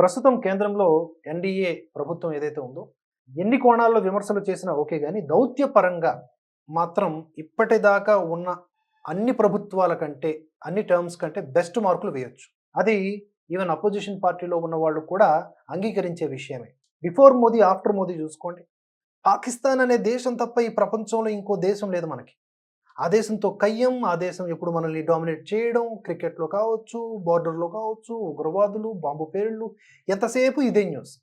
ప్రస్తుతం కేంద్రంలో ఎన్డీఏ ప్రభుత్వం ఏదైతే ఉందో ఎన్ని కోణాల్లో విమర్శలు చేసినా ఓకే కానీ దౌత్యపరంగా మాత్రం ఇప్పటిదాకా ఉన్న అన్ని ప్రభుత్వాల కంటే అన్ని టర్మ్స్ కంటే బెస్ట్ మార్కులు వేయొచ్చు. అది ఈవెన్ అపోజిషన్ పార్టీలో ఉన్న వాళ్ళు కూడా అంగీకరించే విషయమే. బిఫోర్ మోదీ ఆఫ్టర్ మోదీ చూసుకోండి. పాకిస్తాన్ అనే దేశం తప్ప ఈ ప్రపంచంలో ఇంకో దేశం లేదు మనకి. ఆ దేశంతో కయ్యం ఆ దేశం ఎప్పుడు మనల్ని డామినేట్ చేయడం క్రికెట్లో కావచ్చు బార్డర్లో కావచ్చు ఉగ్రవాదులు బాంబు పేర్లు ఎంతసేపు ఇదే న్యూస్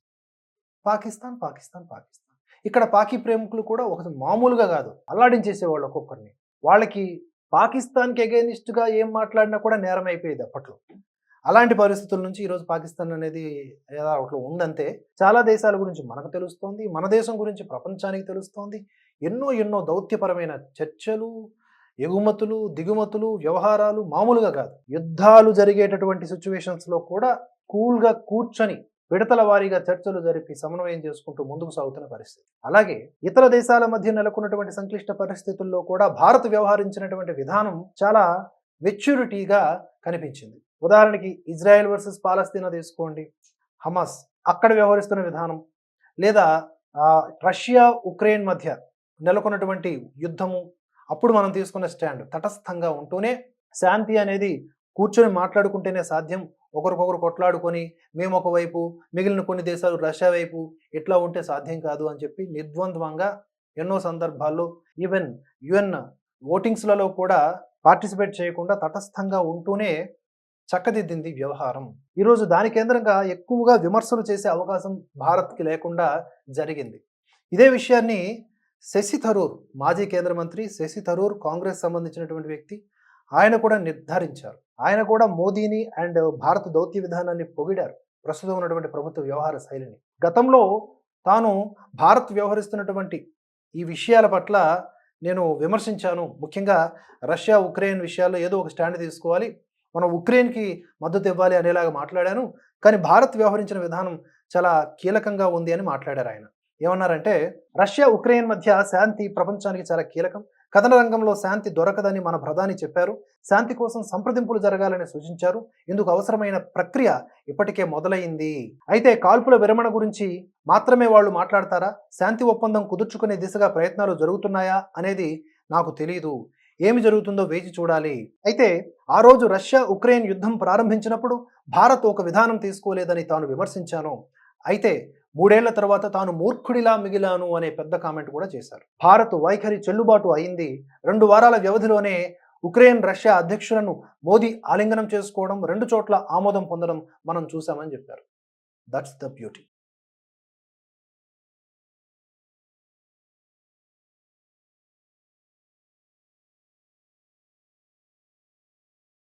పాకిస్తాన్ పాకిస్తాన్ పాకిస్తాన్. ఇక్కడ పాకి ప్రేమికులు కూడా ఒక మామూలుగా కాదు అల్లాడించేసేవాళ్ళు ఒక్కొక్కరిని. వాళ్ళకి పాకిస్తాన్కి ఎగైనిస్ట్గా ఏం మాట్లాడినా కూడా నేరం అయిపోయేది అప్పట్లో. అలాంటి పరిస్థితుల నుంచి ఈరోజు పాకిస్తాన్ అనేది ఎలా అట్లా ఉందంతే చాలా దేశాల గురించి మనకు తెలుస్తోంది మన దేశం గురించి ప్రపంచానికి తెలుస్తోంది. ఎన్నో ఎన్నో దౌత్యపరమైన చర్చలు ఎగుమతులు దిగుమతులు వ్యవహారాలు మామూలుగా కాదు. యుద్ధాలు జరిగేటటువంటి సిచ్యువేషన్స్లో కూడా కూల్గా కూర్చొని విడతల వారీగా చర్చలు జరిపి సమన్వయం చేసుకుంటూ ముందుకు సాగుతున్న పరిస్థితి. అలాగే ఇతర దేశాల మధ్య నెలకొన్నటువంటి సంక్లిష్ట పరిస్థితుల్లో కూడా భారత్ వ్యవహరించినటువంటి విధానం చాలా మెచ్యూరిటీగా కనిపించింది. ఉదాహరణకి ఇజ్రాయెల్ వర్సెస్ పాలస్తీనా తీసుకోండి. హమాస్ అక్కడ వ్యవహరిస్తున్న విధానం లేదా రష్యా ఉక్రెయిన్ మధ్య నెలకొన్నటువంటి యుద్ధము అప్పుడు మనం తీసుకున్న స్టాండ్ తటస్థంగా ఉంటూనే శాంతి అనేది కూర్చొని మాట్లాడుకుంటేనే సాధ్యం. ఒకరికొకరు కొట్లాడుకొని మేము ఒకవైపు మిగిలిన కొన్ని దేశాలు రష్యా వైపు ఇట్లా ఉంటే సాధ్యం కాదు అని చెప్పి నిర్ద్వంద్వంగా ఎన్నో సందర్భాల్లో ఈవెన్ యుఎన్ ఓటింగ్స్లలో కూడా పార్టిసిపేట్ చేయకుండా తటస్థంగా ఉంటూనే చక్కదిద్దింది వ్యవహారం. ఈరోజు దాని కేంద్రంగా ఎక్కువగా విమర్శలు చేసే అవకాశం భారత్కి లేకుండా జరిగింది. ఇదే విషయాన్ని శశి థరూర్ మాజీ కేంద్ర మంత్రి శశి థరూర్ కాంగ్రెస్ సంబంధించినటువంటి వ్యక్తి ఆయన కూడా నిర్ధారించారు. ఆయన కూడా మోదీని అండ్ భారత దౌత్య విధానాన్ని పొగిడారు. ప్రస్తుతం ఉన్నటువంటి ప్రభుత్వ వ్యవహార శైలిని. గతంలో తాను భారత్ వ్యవహరిస్తున్నటువంటి ఈ విషయాల పట్ల నేను విమర్శించాను. ముఖ్యంగా రష్యా ఉక్రెయిన్ విషయాల్లో ఏదో ఒక స్టాండ్ తీసుకోవాలి. మనం ఉక్రెయిన్కి మద్దతు ఇవ్వాలి అనేలాగా మాట్లాడాను. కానీ భారత్ వ్యవహరించిన విధానం చాలా కీలకంగా ఉంది అని మాట్లాడారు ఆయన. ఏమన్నారంటే రష్యా ఉక్రెయిన్ మధ్య శాంతి ప్రపంచానికి చాలా కీలకం. కథన రంగంలో శాంతి దొరకదని మన ప్రధాని చెప్పారు. శాంతి కోసం సంప్రదింపులు జరగాలని సూచించారు. ఇందుకు అవసరమైన ప్రక్రియ ఇప్పటికే మొదలైంది. అయితే కాల్పుల విరమణ గురించి మాత్రమే వాళ్ళు మాట్లాడతారా? శాంతి ఒప్పందం కుదుర్చుకునే దిశగా ప్రయత్నాలు జరుగుతున్నాయా అనేది నాకు తెలియదు ఏమి జరుగుతుందో వేచి చూడాలి. అయితే ఆ రోజు రష్యా ఉక్రెయిన్ యుద్ధం ప్రారంభించినప్పుడు భారత్ ఒక విధానం తీసుకోలేదని తాను విమర్శించాను. అయితే మూడేళ్ళ తర్వాత తాను మూర్ఖుడిలా మిగిలాను అనే పెద్ద కామెంట్ కూడా చేశారు. భారత్ వైఖరి చెల్లుబాటు అయింది. రెండు వారాల వ్యవధిలోనే ఉక్రెయిన్ రష్యా అధ్యక్షులను మోదీ ఆలింగనం చేసుకోవడం రెండు చోట్ల ఆమోదం పొందడం మనం చూసామని చెప్పారు. That's the beauty